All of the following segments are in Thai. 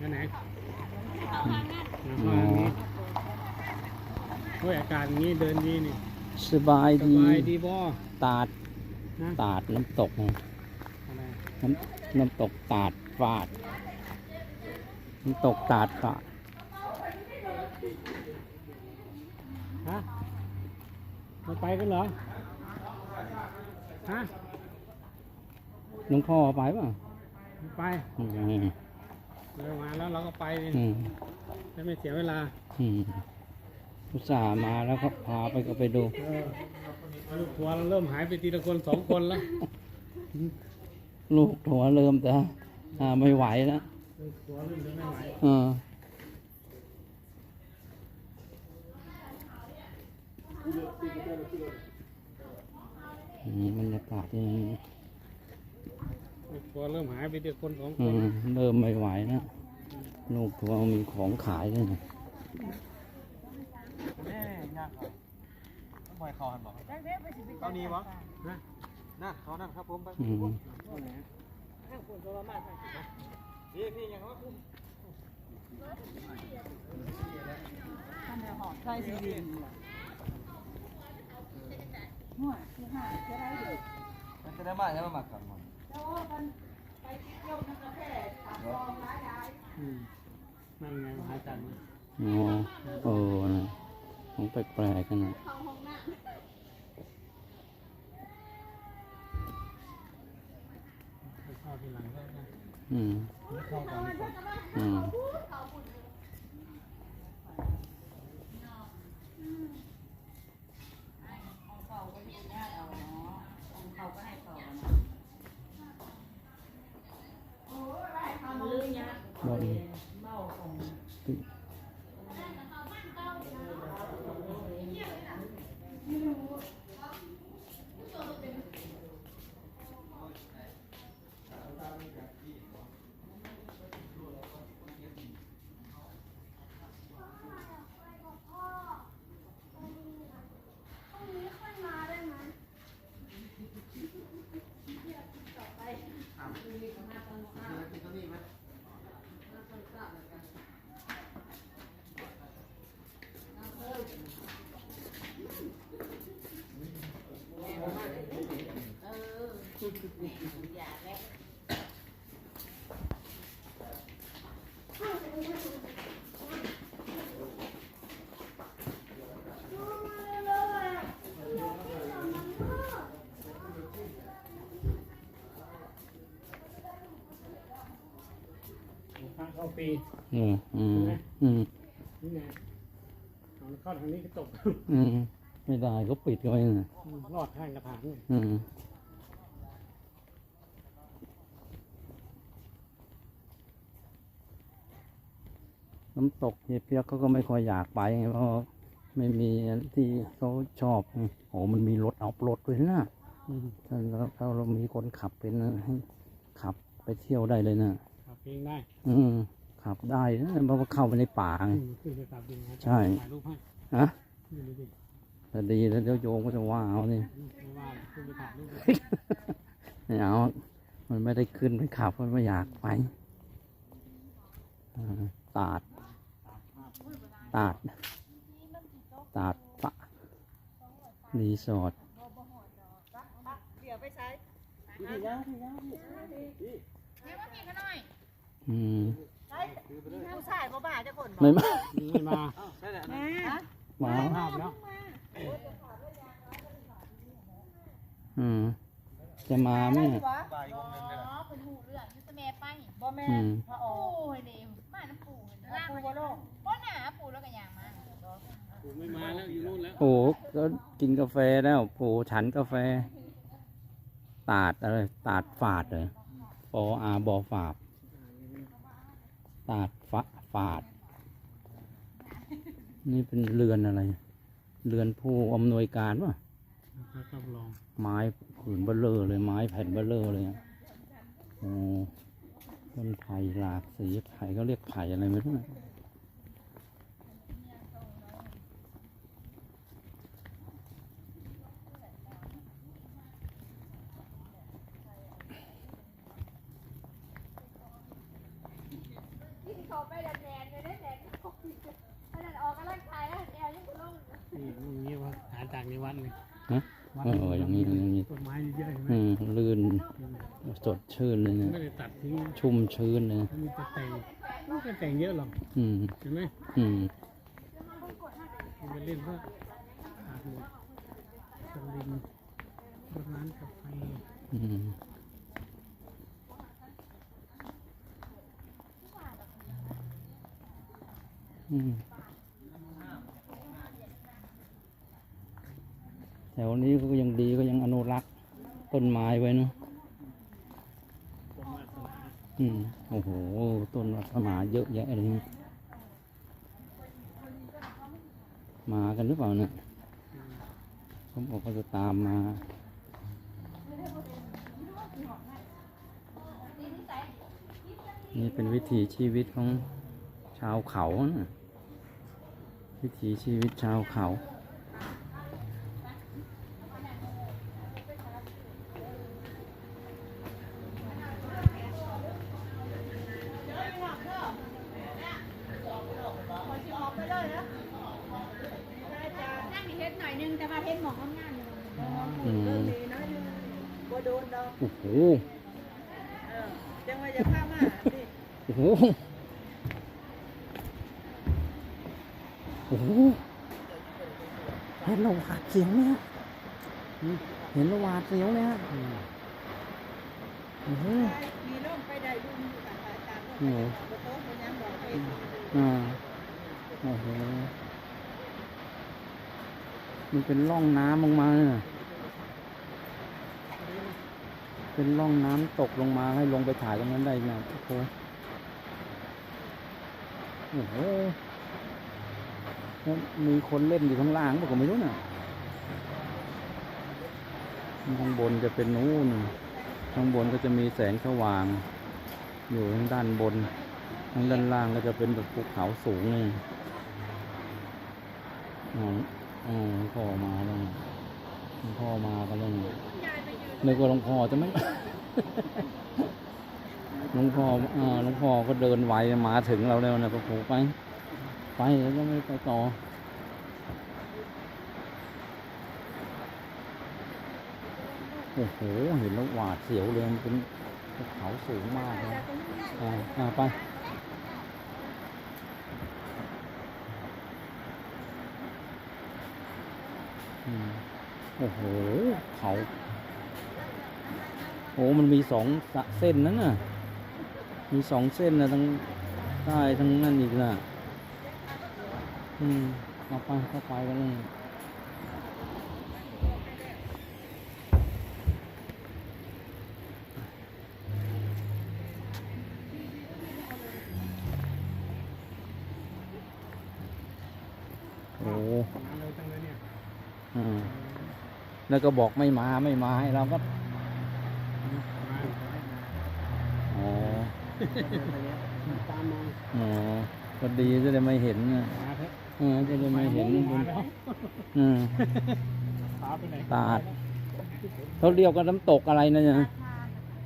นั่นไหนอ๋อโอ้ยอากาศอย่างนี้เดินดีนี่สบายสดี บายดีบ่ตาด นะตาดน้ำตก อะไรน้ำน้ำตกตาดฟาด น้ำตกตาดฟาด ฮะไม่ไปกันเหรอ ฮะหลวงพ่อไปป่ะไม่ไปอืม เรามาแล้วเราก็ไปดิอืมจะไม่เสียเวลาอืมอุตส่าห์มาแล้วก็พาไปก็ไปดู เออลูกทัวร์เราเริ่มหายไปทีละคนสองคนแล้วลูกหัวเริ่มแต่อ่าไม่ไหวแล้วลูกทัวร์เริ่มจะไม่ไหวเอออืมบรรยากาศที่นี่ลู กทัวร์เริ่มหายไปทีละคนสองคอืนมเริ่มไม่ไหวแล้วลูกทัวร์มีของขายด้วยนะแม่ยากครับต้องปล่อยเขาหันบอกเขานี้วะนะนั่นเขานั่นครับผมไปอืมพี่พี่ยังว่าคุ้มใช่สิดินมันจะได้มาใช่ไหมมากันมัน อืมนั่นไงหายจันทร์อ๋อเออนะของแปลกๆกันนะไปเข้าทีหลังก็ได้อืมไม่เข้าก่อนดีกว่าอืม พระเข้าปีอืมอืมอืมนี่ไงเอาเข้าทางนี้ก็ตกอืมไม่ได้เขาปิดกันไว้นะรอดข้างกระถางนี่อืม น้ำตกเฮียเปียกเขาก็ไม่ค่อยอยากไปไงเพราะไม่มีที่เขาชอบไงโอ้มันมีรถเอารถด้วยนะอืมถ้าเราถ้าเรามีคนขับเป็นนะให้ขับไปเที่ยวได้เลยนะขับเองได้ อืมขับได้นะเพราะว่าเข้าไปในป่าไงอืมขึ้นไปขับเองนะใช่ถ่ายรูปให้ฮะนี่ดูดิแต่ดีแล้วเดี๋ยวโยมก็จะว่าเอานี่ไม่ว่าขึ้นไปถ่ายรูปไม่เอา มันไม่ได้ขึ้นไปขับมันไม่อยากไปอ่าตาด ตาด ตาดปะรีสอร์ทเดี๋ยวไปใช้พี่ยังพี่ยังพี่อืมใช้ผู้ชายบ่บ้าจะคนไม่มาไม่มาอ้าวใช่แหละแม่มาภาพแล้วอืมจะมาไหมใช่เนี่ยวะบ่ายโมงหนึงเลยอ๋อเป็นหูเรื่องยุสแม่ไปบ่แม่อืมพระออ ไม่มาแล้วอยู่นู่นแล้วโอ้ก็กินกาแฟแล้วโอ้ฉันกาแฟ ตาดอะไรตาดฝาดเลยปออาบอฝาดตาดฝาฝาด นี่เป็นเรือนอะไร เรือนผู้อำนวยการวะแล้วก็ลองไม้ผืนเบลเลอร์เลยไม้แผ่นเบลเลอร์เลยอะโอ้ต้นไผ่หลากสีไผ่เขาเรียกไผ่อะไรไม่รู้ นะขอไปแดนแดนไปได้แดนขนาดออกกำลังกายแล้วแอลยังลงนี่อย่างนี้ว่าหาจากในวัดเลยฮะเอออย่างนี้อย่างนี้ต้นไม้เยอะๆเห็นไหมอืมลื่นสดชื่นเลยเนี่ยไม่ได้ตัดทิ้งชุ่มชื้นเลยมันมีแต่แต่งไม่ได้แต่งเยอะหรอกอืมเห็นไหมอืมมันไปเล่นก็หาหัวสลิงรถน้ำกาแฟอืมอืม แถวนี้ก็ยังดีก็ยังอนุรักษ์ต้นไม้ไว้เนอะอืมโอ้โห ต้นวัสนาเยอะแยะเลยมากันหรือเปล่าเนี่ยผมบอกว่าจะตามมานี่เป็นวิถีชีวิตของชาวเขานะ วิถีชีวิตชาวเขานั่งเฮ็ดหน่อยนึงแต่ว่าเฮ็ดหมองงามๆอยู่อืมบ่โดนดอกโอ้โหเออจังว่าจะพามาสิโอ้โห โอ้โห เห็นระหวาดเสียวเนี่ยเห็นระหวาดเสียวเนี่ยอืมโอ้โหมีร่มไปได้ดุมอยู่กันไปตามโอ้โหบ่โตบ่ยังบ่ไปอ่าโอ้โหมันเป็นร่องน้ำลงมาเป็นร่องน้ำตกลงมาให้ลงไปถ่ายตรงนั้นได้นะโอ้โหโอ้โห มีคนเล่นอยู่ข้างล่างบอกก็ไม่รู้น่ะข้างบนจะเป็นนู้นข้างบนก็จะมีแสงสว่าง อยู่ทางด้านบนทางด้านล่างก็จะเป็นแบบภูเขาสูงเลยอ๋ออ๋อหลวงพ่อมาแล้วหลวงพ่อมากันแล้วนี่นึกว่าหลวงพ่อจะไม่หลวงพ่ออ่าหลวงพ่อก็เดินไวมาถึงเราแล้วนะพระครูไป ไปแล้วก็ไม่ไปต่อโอ้โหเห็นแล้วหวาดเสียวเลยมันเป็นเขาสูงมากเลยอ่าอ่าไปโอ้โห เขาโอ้มันมีสองเส้นนั้นน่ะ มีสองเส้นนะทั้งใต้ทั้งนั่นอีกน่ะ อืมเอาไปเข้าไปกันเลยโอ้อืมแล้วก็บอกไม่มาไม่มาให้เราก็อ๋อตามมาอ๋อก็ดีจะได้ไม่เห็นนะ เถอะเออจะได้ไม่เห็นมาแล้วอืมพาไปไหนตาดเขาเรียกกันน้ำตกอะไรนะเนี่ย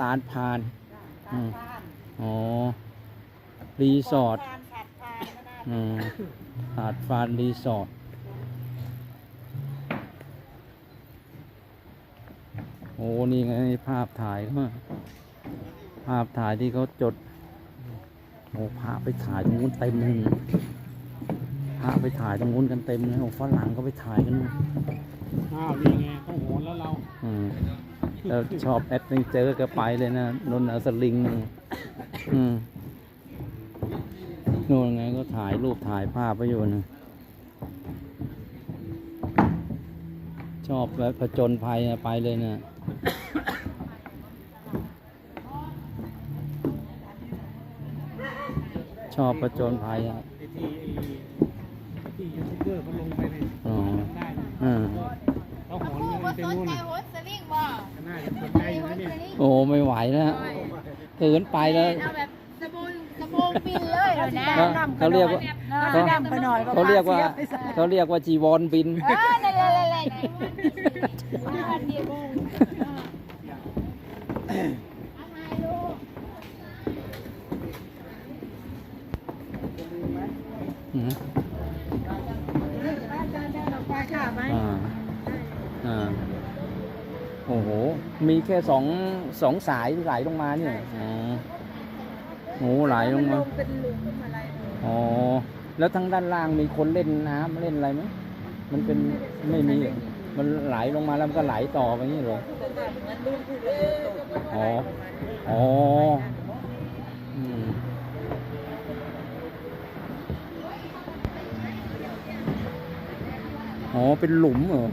ตาดพานอืมอ๋อ รีสอร์ทผ่านขาดผ่านมานาอืมตาดฟานรีสอร์ทโอ้นี่ไงภาพถ่ายเขาภาพถ่ายที่เขาจดโอ้พาไปถ่ายตรงนู้นเต็มเลย พาไปถ่ายตรงนู้นกันเต็มเลยโอ้ฝรั่งก็ไปถ่ายกันอ้าวนี่ไงต้องโหนแล้วเราอืมแล้วชอบแอดเวนเจอร์ก็ไปเลยนะนนเอาสลิงนี่อืมนู่นไงก็ถ่ายรูปถ่ายภาพไปอยู่นะชอบแบบผจญภัยนะไปเลยนะชอบผจญภัยอะ ไอ้ที่ไอ้ที่ยูทูบ เบอร์เขาลงไปในอ๋อ ได้นะอืมเขาโหนผู้กับ่นไปสนนู่นใจน่ะโหดสลิงบ่น่าจะสนใจอยู่นะเนี่ยโอ้ไม่ไหวแล้วเกินไปแล้ว เอาแบบสะบงสะบงบินเลยเดี๋ยวนะเขาเรียกว่า เขาดำไปหน่อยเขาเรียกว่าเขาเรียกว่าจีวรบิน เออนั่นๆๆวันเดียวบงเอามาดู อ่าโอ้โห มีแค่สองสองสายไหลลงมาเนี่ยอ๋อโอ้โหไหลลงมาเป็นหลุมอะไรอ๋อแล้วทั้งด้านล่างมีคนเล่นน้ำเล่นอะไรไหมมันเป็นไม่มีเหรอมันไหลลงมาแล้วมันก็ไหลต่อไปอย่างนี้เลยแต่แบบนั้นลูกผู้เรือตกอ๋ออ๋ออืมอ๋อ เป็นหลุมเหรอ